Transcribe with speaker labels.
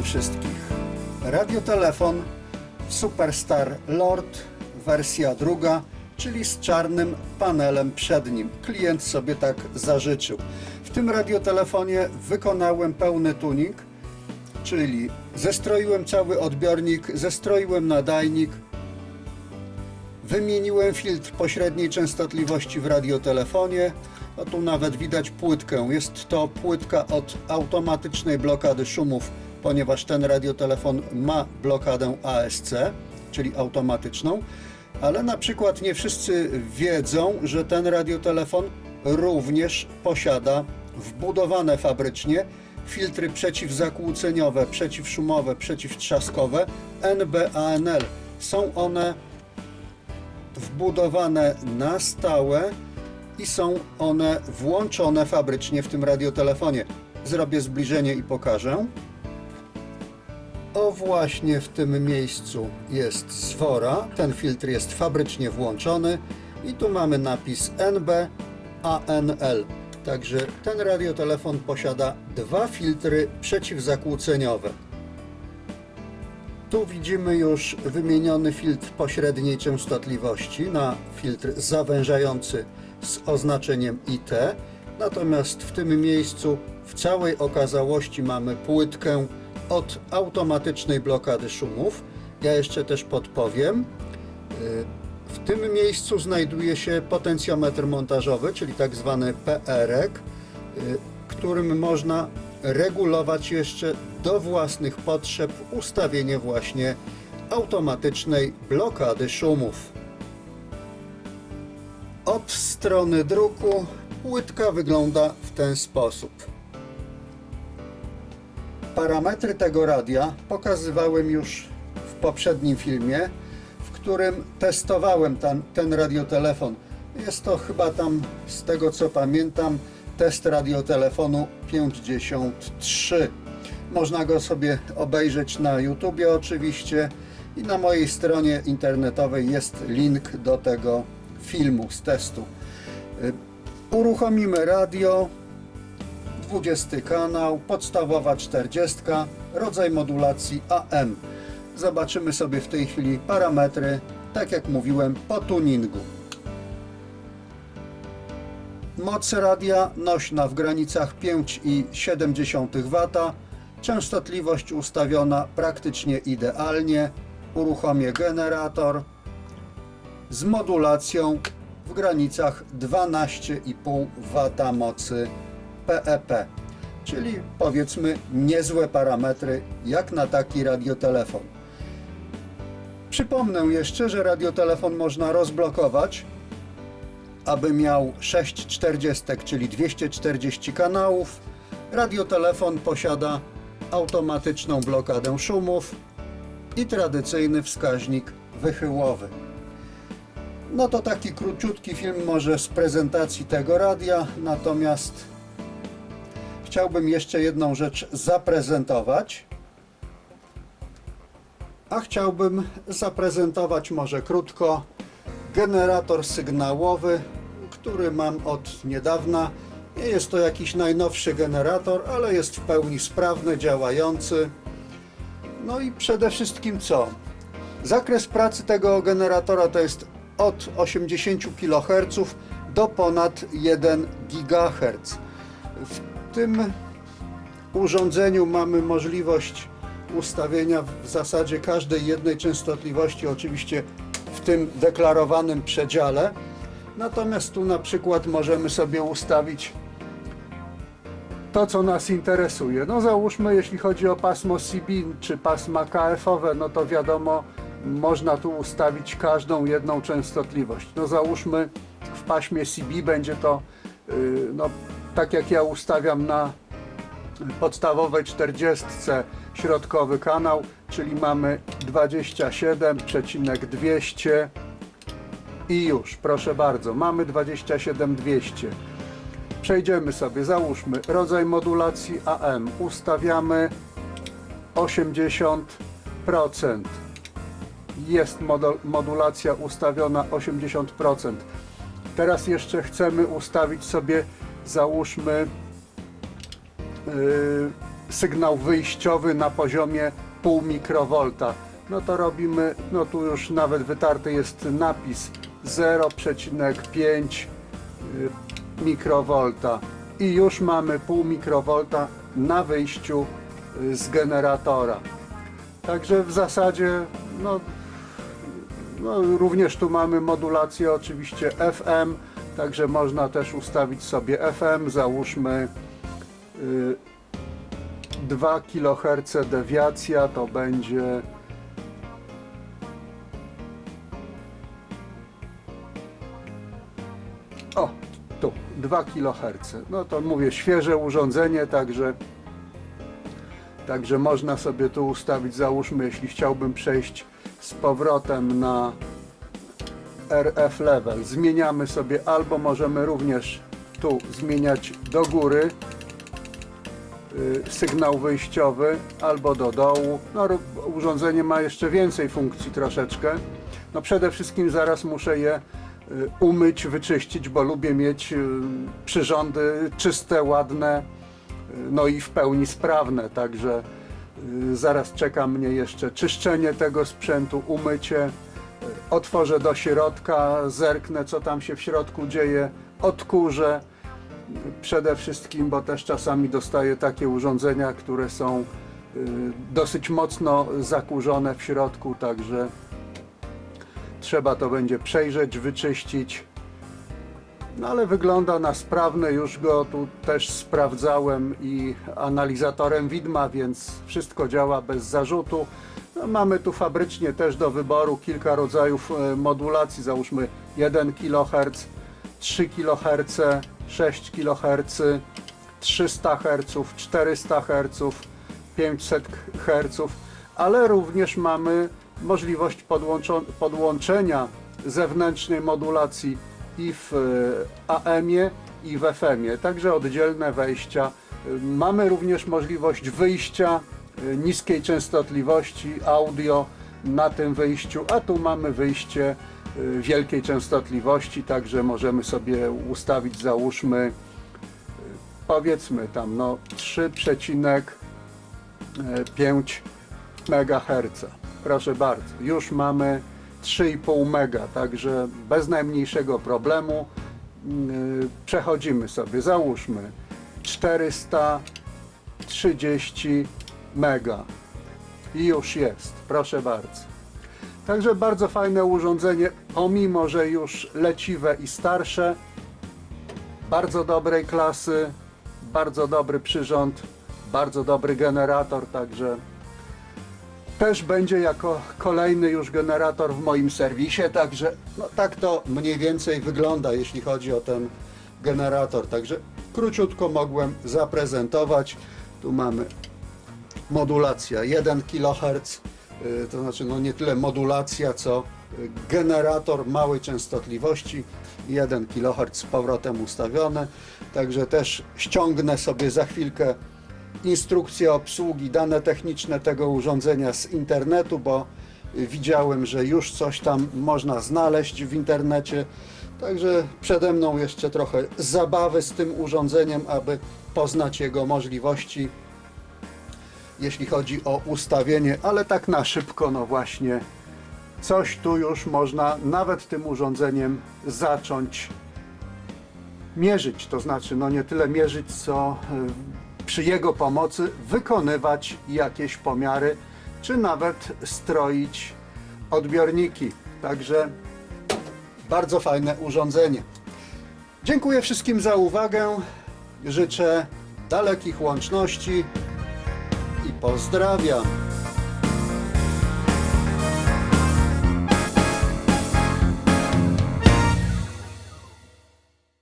Speaker 1: Witam wszystkich. Radiotelefon Superstar Lord wersja druga, czyli z czarnym panelem przed nim. Klient sobie tak zażyczył. W tym radiotelefonie wykonałem pełny tuning, czyli zestroiłem cały odbiornik, zestroiłem nadajnik, Wymieniłem filtr pośredniej częstotliwości w radiotelefonie. No tu nawet widać płytkę. Jest to płytka od automatycznej blokady szumów, ponieważ ten radiotelefon ma blokadę ASC, czyli automatyczną. Ale na przykład nie wszyscy wiedzą, że ten radiotelefon również posiada wbudowane fabrycznie filtry przeciwzakłóceniowe, przeciwszumowe, przeciwtrzaskowe NBANL. Są one wbudowane na stałe i są one włączone fabrycznie w tym radiotelefonie. Zrobię zbliżenie i pokażę. O właśnie w tym miejscu jest zwora. Ten filtr jest fabrycznie włączony i tu mamy napis NB ANL. Także ten radiotelefon posiada dwa filtry przeciwzakłóceniowe. Tu widzimy już wymieniony filtr pośredniej częstotliwości na filtr zawężający z oznaczeniem IT. Natomiast w tym miejscu w całej okazałości mamy płytkę od automatycznej blokady szumów. Ja jeszcze też podpowiem. Y, W tym miejscu znajduje się potencjometr montażowy, czyli tak zwany PR-ek, y, którym można regulować jeszcze do własnych potrzeb ustawienie właśnie automatycznej blokady szumów. Od strony druku płytka wygląda w ten sposób. Parametry tego radia pokazywałem już w poprzednim filmie, w którym testowałem ten, ten radiotelefon. Jest to chyba tam, z tego co pamiętam, test radiotelefonu 53. Można go sobie obejrzeć na YouTubie oczywiście i na mojej stronie internetowej jest link do tego filmu z testu. Uruchomimy radio, 20 kanał, podstawowa 40, rodzaj modulacji AM. Zobaczymy sobie w tej chwili parametry, tak jak mówiłem, po tuningu. Moc radia nośna w granicach 5,7 W, częstotliwość ustawiona praktycznie idealnie. Uruchomię generator z modulacją w granicach 12,5 W mocy PEP, czyli powiedzmy niezłe parametry jak na taki radiotelefon. Przypomnę jeszcze, że radiotelefon można rozblokować aby miał 640, czyli 240 kanałów. Radiotelefon posiada automatyczną blokadę szumów i tradycyjny wskaźnik wychyłowy. No to taki króciutki film może z prezentacji tego radia, natomiast chciałbym jeszcze jedną rzecz zaprezentować. A chciałbym zaprezentować może krótko generator sygnałowy, który mam od niedawna. Nie jest to jakiś najnowszy generator, ale jest w pełni sprawny, działający. No i przede wszystkim co? Zakres pracy tego generatora to jest od 80 kHz do ponad 1 GHz. W tym urządzeniu mamy możliwość ustawienia w zasadzie każdej jednej częstotliwości, oczywiście w tym deklarowanym przedziale. Natomiast tu na przykład możemy sobie ustawić to, co nas interesuje. No załóżmy, jeśli chodzi o pasmo CB czy pasma KF-owe, no to wiadomo, można tu ustawić każdą jedną częstotliwość. No załóżmy, w paśmie CB będzie to, yy, no tak jak ja ustawiam na podstawowej 40 środkowy kanał, czyli mamy 27,200 i już, proszę bardzo, mamy 27,200. Przejdziemy sobie, załóżmy rodzaj modulacji AM, ustawiamy 80%. Jest modu- modulacja ustawiona 80%. Teraz jeszcze chcemy ustawić sobie, załóżmy, yy, sygnał wyjściowy na poziomie pół mikrowolta. No to robimy, no tu już nawet wytarty jest napis 0,5 y, mikrowolta i już mamy pół mikrowolta na wyjściu y, z generatora. Także w zasadzie no, no, również tu mamy modulację oczywiście FM, także można też ustawić sobie FM, załóżmy y, 2 kHz dewiacja to będzie o, tu 2 kHz. No to mówię świeże urządzenie, także Także można sobie tu ustawić, załóżmy, jeśli chciałbym przejść z powrotem na RF level, zmieniamy sobie albo możemy również tu zmieniać do góry y, sygnał wyjściowy, albo do dołu. No, urządzenie ma jeszcze więcej funkcji troszeczkę. No przede wszystkim zaraz muszę je y, umyć, wyczyścić, bo lubię mieć y, przyrządy czyste, ładne, no i w pełni sprawne, także zaraz czeka mnie jeszcze czyszczenie tego sprzętu, umycie, otworzę do środka, zerknę co tam się w środku dzieje, odkurzę przede wszystkim, bo też czasami dostaję takie urządzenia, które są y, dosyć mocno zakurzone w środku, także trzeba to będzie przejrzeć, wyczyścić. No ale wygląda na sprawny, już go tu też sprawdzałem i analizatorem widma, więc wszystko działa bez zarzutu. No, mamy tu fabrycznie też do wyboru kilka rodzajów e, modulacji, załóżmy 1 kHz, 3 kHz, 6 kHz, 300 Hz, 400 Hz, 500 Hz, ale również mamy możliwość podłączenia zewnętrznej modulacji i w e, AM-ie i w FM-ie, także oddzielne wejścia. E, Mamy również możliwość wyjścia niskiej częstotliwości audio na tym wyjściu, a tu mamy wyjście e, wielkiej częstotliwości, także możemy sobie ustawić załóżmy e, powiedzmy tam no 3,5 MHz. Proszę bardzo, już mamy 3,5 mega, także bez najmniejszego problemu przechodzimy sobie, załóżmy 430 mega i już jest, proszę bardzo. Także bardzo fajne urządzenie, pomimo że już leciwe i starsze, bardzo dobrej klasy, bardzo dobry przyrząd, bardzo dobry generator, także też będzie jako kolejny już generator w moim serwisie, także no, tak to mniej więcej wygląda, jeśli chodzi o ten generator. Także króciutko mogłem zaprezentować. Tu mamy modulacja 1 kHz, y, to znaczy no nie tyle modulacja, co y, generator małej częstotliwości 1 kHz z powrotem ustawiony. Także też ściągnę sobie za chwilkę instrukcję obsługi, dane techniczne tego urządzenia z internetu, bo widziałem, że już coś tam można znaleźć w internecie. Także przede mną jeszcze trochę zabawy z tym urządzeniem, aby poznać jego możliwości, jeśli chodzi o ustawienie, ale tak na szybko, no właśnie, coś tu już można nawet tym urządzeniem zacząć mierzyć, to znaczy no nie tyle mierzyć, co y, przy jego pomocy wykonywać jakieś pomiary, czy nawet stroić odbiorniki. Także bardzo fajne urządzenie. Dziękuję wszystkim za uwagę. Życzę dalekich łączności pozdrawiam.